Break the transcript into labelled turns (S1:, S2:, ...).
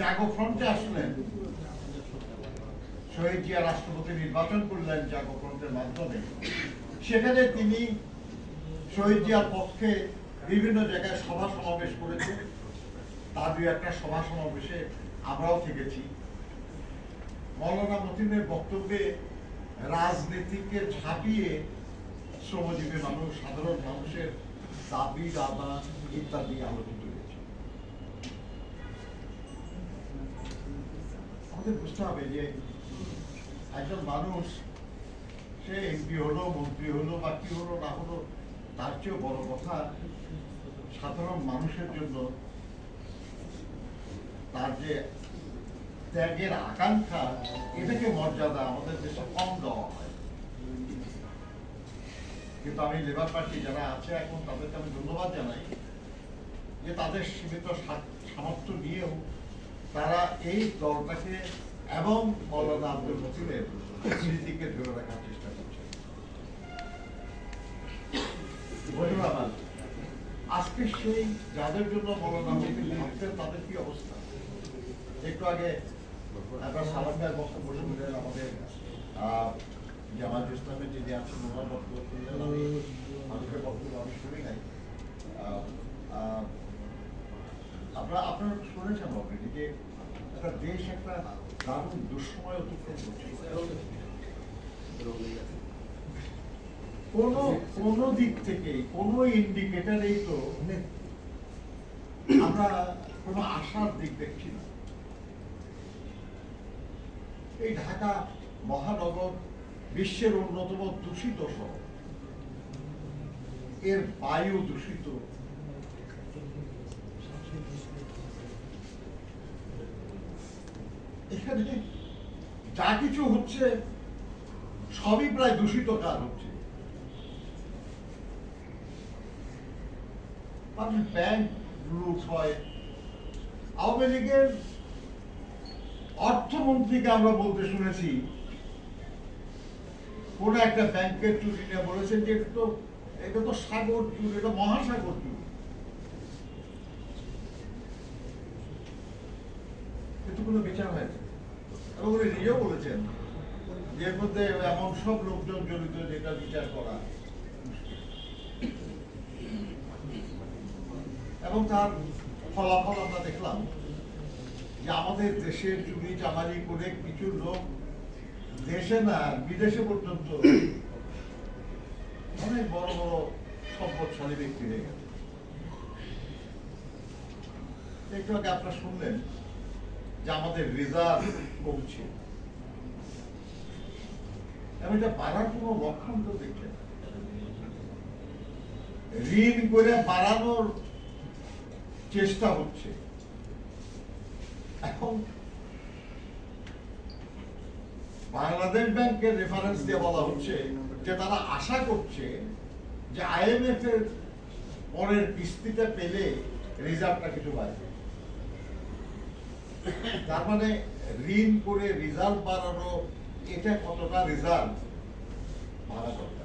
S1: জাগো ফ্রন্টে আসলেন। শহীদ জিয়া রাষ্ট্রপতি নির্বাচন করলেন জাগো ফ্রন্টের মাধ্যমে। সেখানে তিনি শহীদ জিয়ার পক্ষে বিভিন্ন জায়গায় সভা সমাবেশ করেছেন তার দুই একটা সভা সমাবেশে আমরাও থেকেছি। মৌলানা মতিনের বক্তব্যে রাজনীতিকে ঝাঁপিয়ে শ্রমজীবী মানুষ, সাধারণ মানুষের দাবি দাবা ইত্যাদি আলোচিত আমাদের বুঝতে হবে যে, একজন মানুষ, সে এমপি হলো, মন্ত্রী হলো, বা কি হলো, না হলো, তার চেয়েও বড় কথা, সাধারণ মানুষের জন্য তার যে ত্যাগের আকাঙ্ক্ষা, এটাকে মর্যাদা আমাদের দেশে কম দেওয়া হয়। কিন্তু আমি লেবার পার্টি যারা আছে এখন, তাদেরকে আমি ধন্যবাদ জানাই যে তাদের সীমিত সামর্থ্য নিয়েও তারা এই দলটাকে এবং মৌলানা আব্দুল মতিনের স্মৃতিকে ধরে রাখার চেষ্টা করছে। আজকে সেই যাদের জন্য মৌলানা মতিন ভাবতেন তাদের কি অবস্থা? একটু আগে বক্তব্য আমাদের মানুষের বক্তব্য আমি। নাই। আপনারা আপনারা শুনেছেন অলরেডি যে একটা দেশ একটা দারুণ দুঃসময় অতিক্রম করছে। কোনো কোনো দিক থেকে কোনো ইন্ডিকেটারেই তো আমরা কোনো আশার দিক দেখছি না। এই ঢাকা মহানগর বিশ্বের অন্যতম দূষিত শহর। এর বায়ু দূষিত। যা কিছু হচ্ছে, সবই প্রায় দূষিত কাজ হচ্ছে। ব্যাংক লুট হয়। আওয়ামী লীগের অর্থমন্ত্রীকে আমরা বলতে শুনেছি, কোন একটা ব্যাংকের চুরি নিয়ে বলেছেন যে এটা তো এটা তো সাগর চুর, এটা মহাসাগর চুর। এতগুলো বিচার হয়েছে? উনি নিজেও বলেছেন যে মধ্যে এমন সব লোকজন জড়িত যেটা বিচার করা। এবং তার ফলাফল আমরা দেখলাম যে আমাদের দেশের চুরি চামারি করে কিছু লোক দেশে না, বিদেশে পর্যন্ত অনেক বড় বড় সম্পদশালী ব্যক্তি হয়ে গেছে। একটু আগে আপনারা শুনলেন যে আমাদের রিজার্ভ কমছে এবং এটা বাড়ার লক্ষণ তো ঋণ করে বাড়ানোর চেষ্টা হচ্ছে। এখন বাংলাদেশ ব্যাংকের রেফারেন্স দিয়ে বলা হচ্ছে যে তারা আশা করছে যে আইএমএফ এর পরের কিস্তিটা পেলে রিজার্ভটা কিছু বাড়বে। তার মানে ঋণ করে রেজাল্ট বাড়ানো এটা কতটা রেজাল্ট বাড়া দরকার।